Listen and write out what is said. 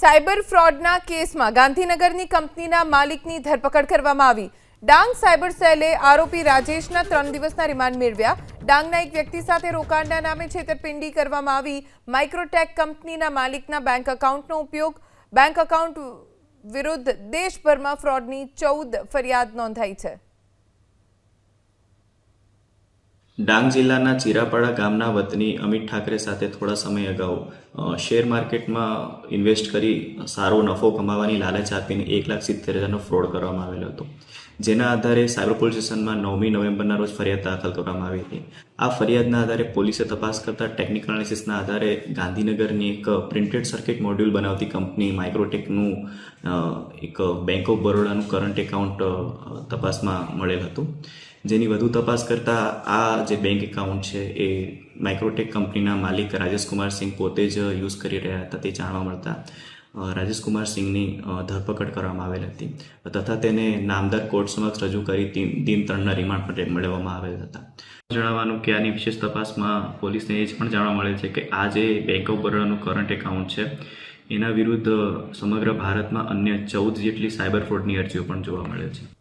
Cyber ફ્રોડના કેસમાં ગાંધીનગરની કંપનીના માલિકની ધરપકડ કરવામાં આવી. ડાંગ સાયબર સેલે આરોપી રાજેશના ત્રણ દિવસના રિમાન્ડ મેળવ્યા. ડાંગના એક વ્યક્તિ સાથે રોકાણના નામે છેતરપિંડી કરવામાં આવી. માઇક્રોટેક કંપનીના માલિકના બેંક એકાઉન્ટનો ઉપયોગ. બેંક એકાઉન્ટ વિરુદ્ધ દેશભરમાં ફ્રોડની ચૌદ ફરિયાદ નોંધાઈ છે. ડાંગ જિલ્લાના ચીરાપાડા ગામના વતની અમિત ઠાકરે સાથે થોડા સમય અગાઉ શેર માર્કેટમાં ઇન્વેસ્ટ કરી સારો નફો કમાવાની લાલચ આપીને એક લાખ સિત્તેર હજારનો ફ્રોડ કરવામાં આવેલો હતો. જેના આધારે સાયબર પોલીસ સ્ટેશનમાં નવમી નવેમ્બરના રોજ ફરિયાદ દાખલ કરવામાં આવી હતી. આ ફરિયાદના આધારે પોલીસે તપાસ કરતા ટેકનિકલ એનાલિસિસના આધારે ગાંધીનગરની એક પ્રિન્ટેડ સર્કિટ મોડ્યુલ બનાવતી કંપની માઇક્રોટેકનું એક બેંક ઓફ બરોડાનું કરંટ એકાઉન્ટ તપાસમાં મળેલ હતું. જેની વધુ તપાસ કરતા આ જે બેંક એકાઉન્ટ છે એ માઇક્રોટેક કંપનીના માલિક રાજેશ કુમાર સિંહ પોતે જ યુઝ કરી રહ્યા હતા તે જાણવા મળતા. અ, રાજેશ કુમાર સિંહની ધરપકડ કરવામાં આવેલ હતી. તથા તેને નામદાર કોર્ટ સમક્ષ રજૂ કરી દિન ત્રણના રિમાન્ડ માટે મેળવવામાં આવેલ હતા. જણાવવાનું કે આની વિશેષ તપાસમાં પોલીસને એ જ પણ જાણવા મળે છે કે આ જે બેંક ઓફ બરોડાનું કરંટ એકાઉન્ટ છે એના વિરુદ્ધ સમગ્ર ભારતમાં અન્ય ચૌદ જેટલી સાયબર ફ્રોડની અરજીઓ પણ જોવા મળે છે.